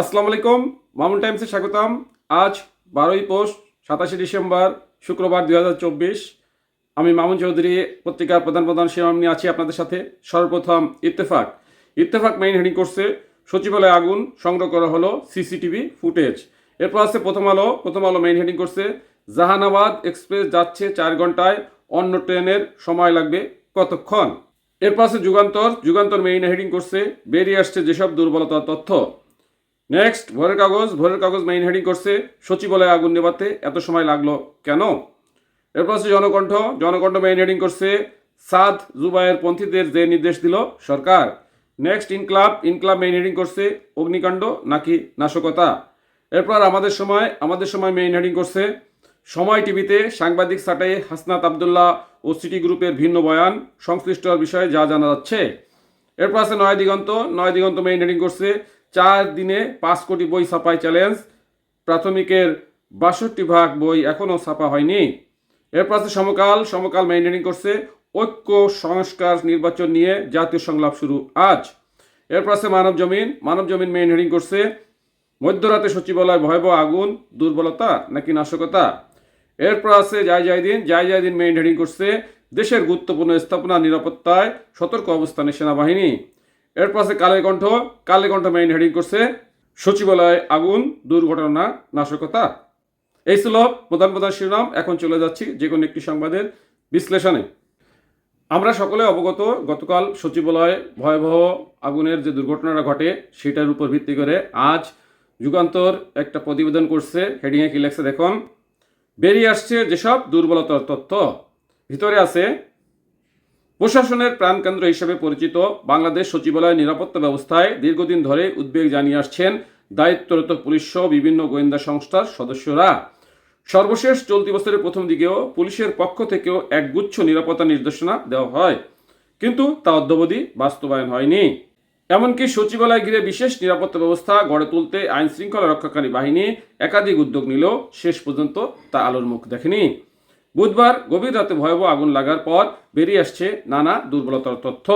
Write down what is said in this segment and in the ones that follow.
আসসালামু আলাইকুম, মামুন টাইমসে স্বাগতম। আজ বারোই পোস্ট, সাতাশে ডিসেম্বর, শুক্রবার দুই হাজার চব্বিশ। আমি মামুন চৌধুরী, পত্রিকার প্রধান প্রধান শিরোনাম নিয়ে আছি আপনাদের সাথে। সর্বপ্রথম ইত্তেফাক। ইত্তেফাক মেইন হেডিং করছে, সচিবালয়ে আগুন, সংগ্রহ করা হলো সিসিটিভি ফুটেজ। এরপর আছে প্রথম আলো প্রথম আলো মেইন হেডিং করছে, জাহানাবাদ এক্সপ্রেস যাচ্ছে চার ঘন্টায়, অন্য ট্রেনের সময় লাগবে কতক্ষণ? এরপর আছে যুগান্তর যুগান্তর মেইন হেডিং করছে, বেরিয়ে আসছে যেসব দুর্বলতার তথ্য। নেক্সট ভোরের কাগজ ভোরের কাগজ মেইন হেডিং করছে, সচিবালয়ে আগুন নেভাতে এত সময় লাগল কেন? এরপর আছে জনকণ্ঠ জনকণ্ঠ মেইন হেডিং করছে, সাদ জুবায়ের পন্থীদের যে নির্দেশ দিল সরকার। নেক্সট ইনক্লাব ইনক্লাব মেইন হেডিং করছে, অগ্নিকাণ্ড নাকি নাশকতা? এরপর আমাদের সময় আমাদের সময় মেইন হেডিং করছে, সময় টিভিতে সাংবাদিক সাটাই হাসনাত আবদুল্লাহ ও সিটি গ্রুপের ভিন্ন বয়ান সংশ্লিষ্ট বিষয়ে যা জানা যাচ্ছে। এরপর আছে নয় দিগন্ত নয় দিগন্ত মেইন হেডিং করছে চার দিনে পাঁচ কোটি বই ছাপায় চ্যালেঞ্জ। প্রাথমিকের বাষট্টি ভাগ বই এখনও ছাপা হয়নি। এরপর আছে সমকাল। সমকাল মেইন হেডিং করছে। ঐক্য সংস্কার নির্বাচন নিয়ে জাতীয় সংলাপ শুরু আজ। এরপর আছে মানব জমিন। মানব জমিন মেইন হেডিং করছে। মধ্যরাতে সচিবালয় ভয়াবহ আগুন, দুর্বলতা নাকি নাশকতা? এরপর আছে যাই যাই দিন। যাই যাই দিন মেইন হেডিং করছে। দেশের গুরুত্বপূর্ণ স্থাপনা নিরাপত্তায় সতর্ক অবস্থানে সেনাবাহিনী। এরপর আছে কালের কণ্ঠ কালের কণ্ঠ মেইন হেডিং করছে, সচিবালয় আগুন, দুর্ঘটনা, নাশকতা। এই ছিল প্রধান প্রধান শিরোনাম, এখন চলে যাচ্ছি যে কোনো একটি সংবাদের বিশ্লেষণে। আমরা সকলে অবগত, গতকাল সচিবালয়ে ভয়াবহ আগুনের যে দুর্ঘটনাটা ঘটে, সেটার উপর ভিত্তি করে আজ যুগান্তর একটা প্রতিবেদন করছে হেডিংয়ে কি লেখছে দেখুন, বেরিয়ে আসছে যেসব দুর্বলতার তথ্য, ভিতরে আছে প্রশাসনের প্রাণকেন্দ্র হিসেবে পরিচিত বাংলাদেশ সচিবালয় নিরাপত্তা ব্যবস্থায় দীর্ঘদিন ধরে উদ্বেগ জানিয়ে আসছেন দায়িত্বরত পুলিশ সহ বিভিন্ন গোয়েন্দা সংস্থার সদস্যরা। সর্বশেষ চলতি বছরের প্রথম দিকেও পুলিশের পক্ষ থেকেও একগুচ্ছ নিরাপত্তা নির্দেশনা দেওয়া হয়। কিন্তু তা অদ্যবধি বাস্তবায়ন হয়নি। এমনকি সচিবালয় ঘিরে বিশেষ নিরাপত্তা ব্যবস্থা গড়ে তুলতে আইন শৃঙ্খলা রক্ষাকারী বাহিনী একাধিক উদ্যোগ নিলেও শেষ পর্যন্ত তা আলোর মুখ দেখেনি। বুধবার গভীর রাতে ভয়াবহ আগুন লাগার পর বেরিয়ে আসছে নানা দুর্বলতার তথ্য।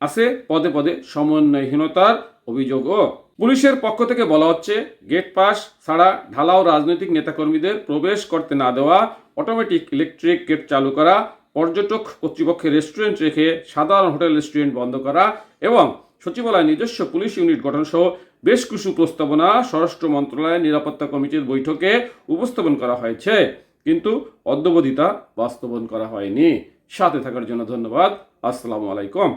আছে পদে পদে সমন্বয়হীনতার অভিযোগও। পুলিশের পক্ষ থেকে বলা হচ্ছে, গেট পাস ছাড়া ঢালাও রাজনৈতিক নেতাকর্মীদের প্রবেশ করতে না দেওয়া, অটোমেটিক ইলেকট্রিক গেট চালু করা, পর্যটক কর্তৃপক্ষের রেস্টুরেন্ট রেখে সাধারণ হোটেল রেস্টুরেন্ট বন্ধ করা এবং সচিবালয় নিজস্ব পুলিশ ইউনিট গঠন সহ বেশ কিছু প্রস্তাবনা স্বরাষ্ট্র মন্ত্রণালয়ের নিরাপত্তা কমিটির বৈঠকে উপস্থাপন করা হয়েছে। কিন্তু অদ্যবধি তা বাস্তবায়ন করা হয়নি। সাথে থাকার জন্য ধন্যবাদ। আসসালামু আলাইকুম।